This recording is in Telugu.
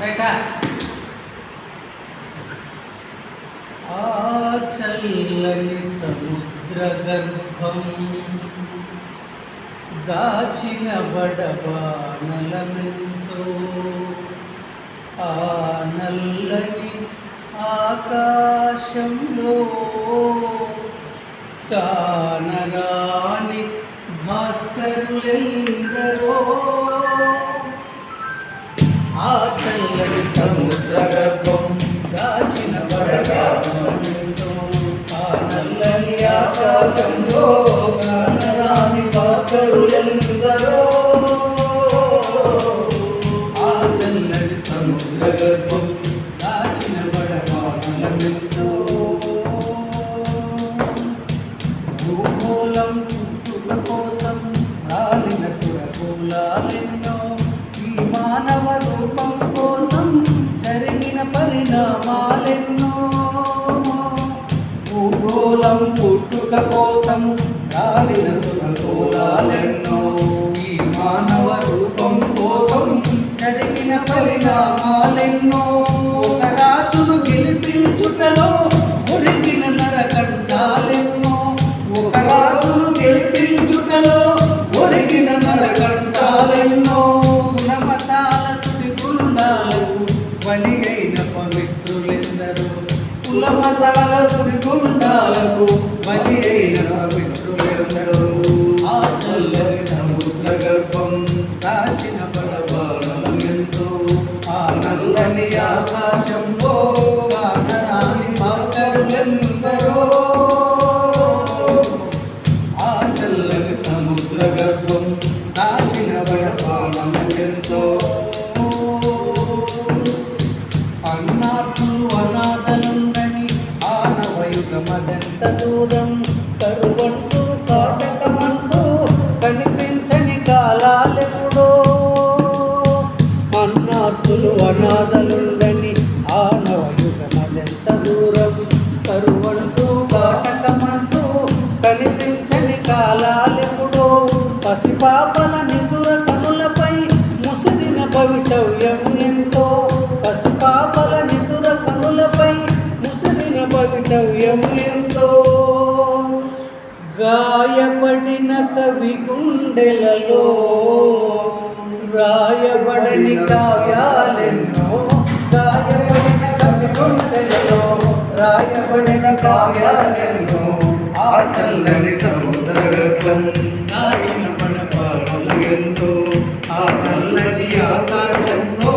రైటా ఆ చల్లని సముద్ర గర్భం దాచిన బడబానలమెంతో ఆ నల్లని ఆకాశంలో కానరాని భాస్కరులెందరో సముద్ర గర్భం దాచిన బడగాతో ఆ నల్లని ఆకాశంలో కానరాని భాస్కరులెందరో. ఆ చల్లని సముద్ర గర్భం దాచిన బడగాతో భూగోళం పుట్టుక కోసం రాలిన సురకూలాలెన్నో. ఈ మానవ రూప పరిణామాలెన్నో భూగోళం పుట్టుక కోసం కాలిన సురకూలాలెన్నో ఈ మానవ రూపం కోసం జరిగిన పరిణామాలెన్నో. అయిన పవిత్రులెందరూ కులమతాల సుడిగుండాలకు బలి అయిన పవిత్రులెందరూ ఆ చల్లని సముద్ర గర్భం దాచిన పడబాలం ఎంతో ఆ నల్లని ఆకాశంలో కానరాని మాస్టరులెందరో. ఆ చల్లని సముద్ర గర్భం దాచిన పడబాలం ఎంతో అన్నాథులు అనాథలుండని ఆనవయుగమదెంత దూరం? కరువంటూ కాటకమంటూ కనిపించని కాలాలెప్పుడో అన్నాథులు అనాథలుండని ఆనవయుగమదెంత దూరం? కరువంటూ కాటకమంటూ కనిపించని కాలాలెప్పుడో పసిపాపల నిదుర కనులపై ముసిరిన భవితవ్యం ఎంతో? వాస్తవ్యములెంతో గాయపడిన కవి గుండెలలో రాయబడని కావ్యాలెన్నో గాయపడిన కవి గుండెలలో రాయబడిన కావ్యాలెన్నో ఆ చల్లని సముద్రం నాయన పడ పాటలు ఎంతో ఆ నల్లని ఆకాశంలో